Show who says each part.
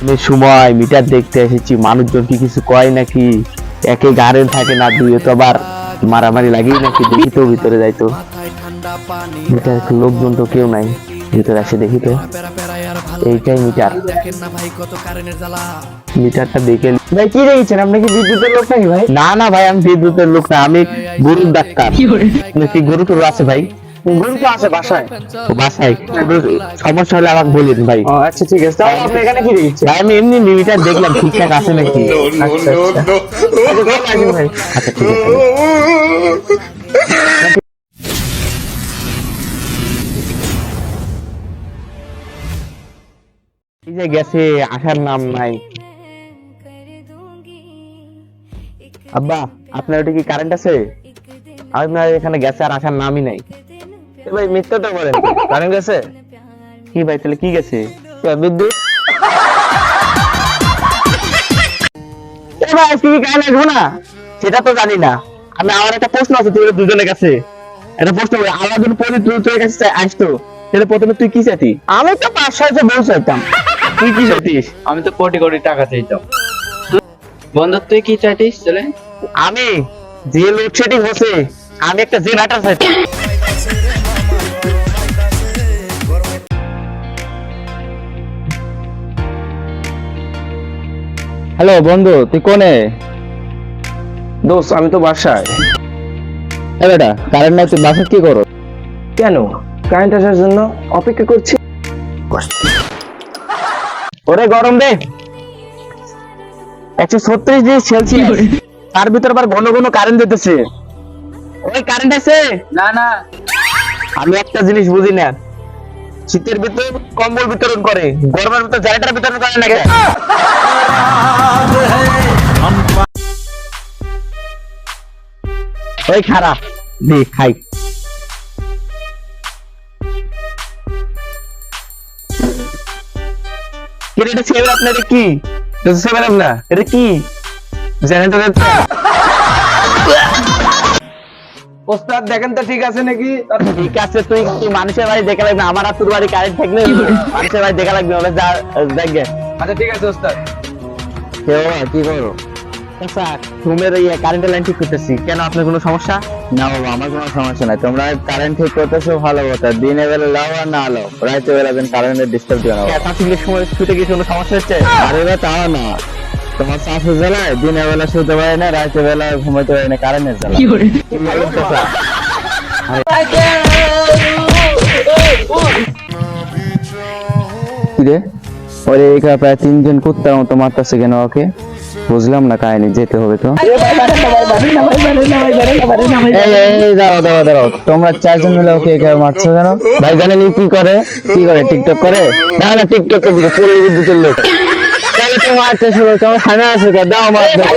Speaker 1: আমি সময় মিটার দেখতে এসেছি মানুষজন কি কিছু কয় নাকি? একে গাড়েন থাকে না দুই তো আবার মারামারি লাগেই নাকি দেখি তো ভিতরে যাইতো মিটার লোকজন তো কেউ নাই ভিতরে আসে দেখি তো। এইটাই মিটার। মিটারটা দেখে
Speaker 2: ভাই কি দেখেছেন? আপনি কি বিদ্যুতের লোক নাকি ভাই?
Speaker 1: না না ভাই আমি বিদ্যুতের লোক না আমি গরুর ডাক্তার। কি গরু টরু আছে ভাই?
Speaker 2: গরু তো আছে বাসায়।
Speaker 1: বাসায়। সমস্যা হলে আমাকে বলিন ভাই।
Speaker 2: ও আচ্ছা ঠিক আছে। তাহলে আপনি এখানে কি দেখেছেন?
Speaker 1: আমি এমনি দেখলাম ঠিকঠাক আছে নাকি?
Speaker 2: আচ্ছা
Speaker 1: ঠিক আছে যে গেছে আসার নাম নাই। আব্বা আপনার ওটা কি কারেন্ট আছে? আপনার এখানে গেছে আর আসার নামই নাই।
Speaker 2: এ ভাই মিথ্যা তো বলেন। কারেন্ট গেছে?
Speaker 1: কি ভাই তাহলে কি গেছে?
Speaker 2: বিদ্যুৎ।
Speaker 1: এ ভাই আজকে কি কারেন্ট আসব না? সেটা তো জানি না। আমি আমার একটা প্রশ্ন আছে তোদের দুজনের কাছে। একটা প্রশ্ন পরে তুই তোর কাছে আসতো তাহলে প্রথমে তুই কি চাতি
Speaker 2: আমি তো পাঁচ ছয়শো বউ চাইতাম।
Speaker 1: তুই কি চাতিস
Speaker 3: আমি তো কোটি কোটি টাকা চাইতাম। বন্ধু তুই কি চাইতিস চলে
Speaker 1: আমি যে লোডশেডিং হচ্ছে আমি একটা জেনারেটর চাইছি হ্যালো বন্ধু তুই কোনে?
Speaker 2: দোস্ত আমি তো বাসায়।
Speaker 1: এ বেটা কারেন্ট নাই তুই বাসা কি করো
Speaker 2: কেন? কারেন্ট আসার জন্য অপেক্ষা করছি।
Speaker 1: ওরে গরম রে। একশো ছত্রিশ ডিগ্রি সেলসিয়াস। তার ভিতর আবার ঘন ঘন কারেন্ট দিতেছে। ওই কারেন্ট আছে?
Speaker 3: না না।
Speaker 1: আমি একটা জিনিস বুঝি না। শীতের ভিতর কম্বল বিতরণ করে, গরমের ভিতর জেনারেটর বিতরণ করে না ওই খারাপ দে, খাই। এটা সেভেন আপনার কি? আপ না, এটা কি? জেনারেটরের
Speaker 2: ওস্তাদ দেখেন তো ঠিক আছে নাকি?
Speaker 1: ঠিক আছে তুই মানুষের বাড়ি দেখা লাগবে? আমার আর তোর বাড়ি কারেন্ট থাকলে মানুষের বাড়ি দেখা লাগবে ওরা যা দেখবে
Speaker 2: আচ্ছা ঠিক আছে ওস্তাদ।
Speaker 1: কি করো? আচ্ছা রুমের এই কারেন্টের লাইন ঠিক করতেছি। কেন আপনার কোনো সমস্যা? না বাবা আমার কোনো সমস্যা নাই। তোমরা কারেন্ট ঠিক করতেছো ভালো কথা। দিনের বেলা লাও আর না লাও। রাতে বেলা যেন কারেন্টের ডিস্টার্ব দিও না সময় শুতে কি কোনো সমস্যা হচ্ছে? আরে না। তোমার শ্বাসের জ্বালায় দিনের বেলা শুতে পারে না রাতে বেলা ঘুমাইতে পারে না কারেন্টের জ্বালা কি ওরে একা প্রায় তিনজন কুত্তার মতো মারতেছে কেন ওকে? বুঝলাম না কাহিনী যেতে হবে তো। দাঁড়াও দাঁড়াও দাঁড়াও। তোমরা চারজন মিলে ওকে একা মারছো কেন? ভাই জানেন কি করে? কি করে টিকটক করে? না না টিকটক করে পুরো বিদ্যুতের লোক। তো মারতে শুরু তোমার খানা আছে? দাও মার দাও।